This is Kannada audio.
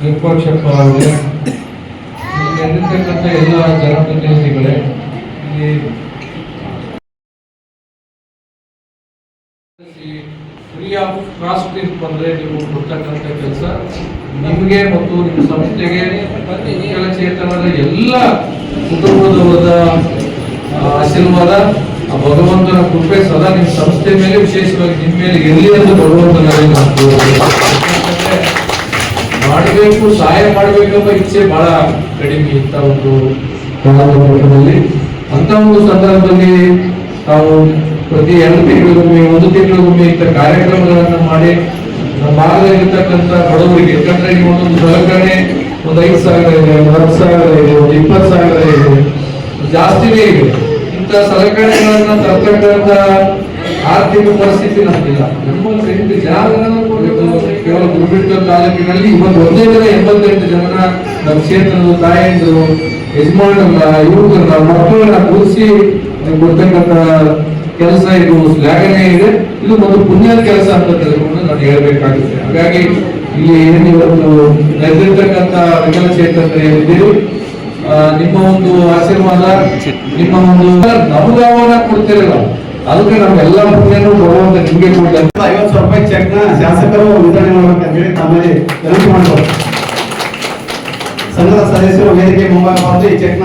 ವಿರೂಪಾಕ್ಷಪ್ಪ ಅವರೇ ಎಲ್ಲ ಜನಪ್ರತಿನಿಧಿಗಳೇ ಇಲ್ಲಿ ಫ್ರೀ ಆಫ್ ಕಾಸ್ಟ್ ಬಂದ್ರೆ ನೀವು ಕೊಡ್ತಕ್ಕಂಥ ಕೆಲಸ ನಿಮಗೆ ಮತ್ತು ನಿಮ್ಮ ಸಂಸ್ಥೆಗೆ ವಿಕಲಚೇತನರ ಎಲ್ಲ ಕುಟುಂಬದವರ ಆಶೀರ್ವಾದ, ಆ ಭಗವಂತನ ಕೃಪೆ ಸದಾ ನಿಮ್ಮ ಸಂಸ್ಥೆ ಮೇಲೆ, ವಿಶೇಷವಾಗಿ ನಿಮ್ಮ ಮೇಲೆ ಎಲ್ಲಿ ಅಂತ ಭಗವಂತನಲ್ಲಿ. ಮಾಡಬೇಕು, ಸಹಾಯ ಮಾಡಬೇಕೆಂಬ ಇಚ್ಛೆ ಬಹಳ ಕಡಿಮೆ ಇಂಥ ಒಂದು ಕಾಲಘಟ್ಟದಲ್ಲಿ. ಅಂತ ಒಂದು ಸಂದರ್ಭದಲ್ಲಿ ನಾವು ಪ್ರತಿ ಎರಡು ತಿಂಗಳಿಗೊಮ್ಮೆ, ಒಂದು ತಿಂಗಳಿಗೊಮ್ಮೆ ಇಂಥ ಕಾರ್ಯಕ್ರಮಗಳನ್ನು ಮಾಡಿ ನಮ್ಮ ಭಾಗದಲ್ಲಿರ್ತಕ್ಕಂಥ ಬಡವರಿಗೆ, ಯಾಕಂದ್ರೆ ಈಗ ಒಂದೊಂದು ಸಲಕರಣೆ ಒಂದು ಐದು ಸಾವಿರ ಇದೆ, ಒಂದು ಹತ್ತು ಸಾವಿರ ಇದೆ, ಒಂದು ಇಪ್ಪತ್ತು ಸಾವಿರ ಇದೆ, ಜಾಸ್ತಿನೇ ಇದೆ. ಇಂಥ ಸಲಕರಣೆಗಳನ್ನ ತರ್ತಕ್ಕಂಥ ಆರ್ಥಿಕ ಪರಿಸ್ಥಿತಿ ನಮ್ಗಿಲ್ಲ. ನಮ್ಮ ಎಂಟು ಇವತ್ತು ತಾಲೂಕಿನಲ್ಲಿ ಇವತ್ತು ಒಂದೇ ದಿನ ಎಂಬತ್ತೆಂಟು ಜನ ನಮ್ಮ ಕ್ಷೇತ್ರದ ತಾಯಂದಿರು ಯಜಮಾನರನ್ನ ಯುವಕರನ್ನ ಮಕ್ಕಳನ್ನ ಕೂರಿಸಿ ಕೊಡ್ತಕ್ಕಂಥ ಕೆಲಸ ಇದು ಶ್ಲಾಘನೆ ಇದೆ. ಇದು ಒಂದು ಪುಣ್ಯದ ಕೆಲಸ ಅಂತ ತಿಳ್ಕೊಂಡು ನಾನು ಹೇಳ್ಬೇಕಾಗುತ್ತೆ. ಹಾಗಾಗಿ ಇಲ್ಲಿ ಏನು ಇವತ್ತು ನೆರೆದಿರ್ತಕ್ಕಂಥ ವಿಕಲಚೇತನರು ನಿಮ್ಮ ಒಂದು ಆಶೀರ್ವಾದ, ನಿಮ್ಮ ಒಂದು ನಮಗಾವನ್ನ ಕೊಡ್ತಿರಲ್ಲ. ಅದಕ್ಕೆ ನಮ್ಗೆಲ್ಲ ಪುಣ್ಯನೂ ಭಗವಂತ ನಿಮ್ಗೆ ಕೊಡ್ತಾರೆ ಐವತ್ತು ಸಾವಿರ ರೂಪಾಯಿ ಚೆಕ್ನ ಶಾಸಕರು ವಿತರಣೆ ಮಾಡ್ಬೇಕಂತ ಹೇಳಿ ತಮ್ಮಲ್ಲಿ ವಿನಂತಿ ಮಾಡ್ಬೋದು ಸಂಘದ ಸದಸ್ಯರು ವೇದಿಕೆ ಬಂದು ಈ ಚೆಕ್ನ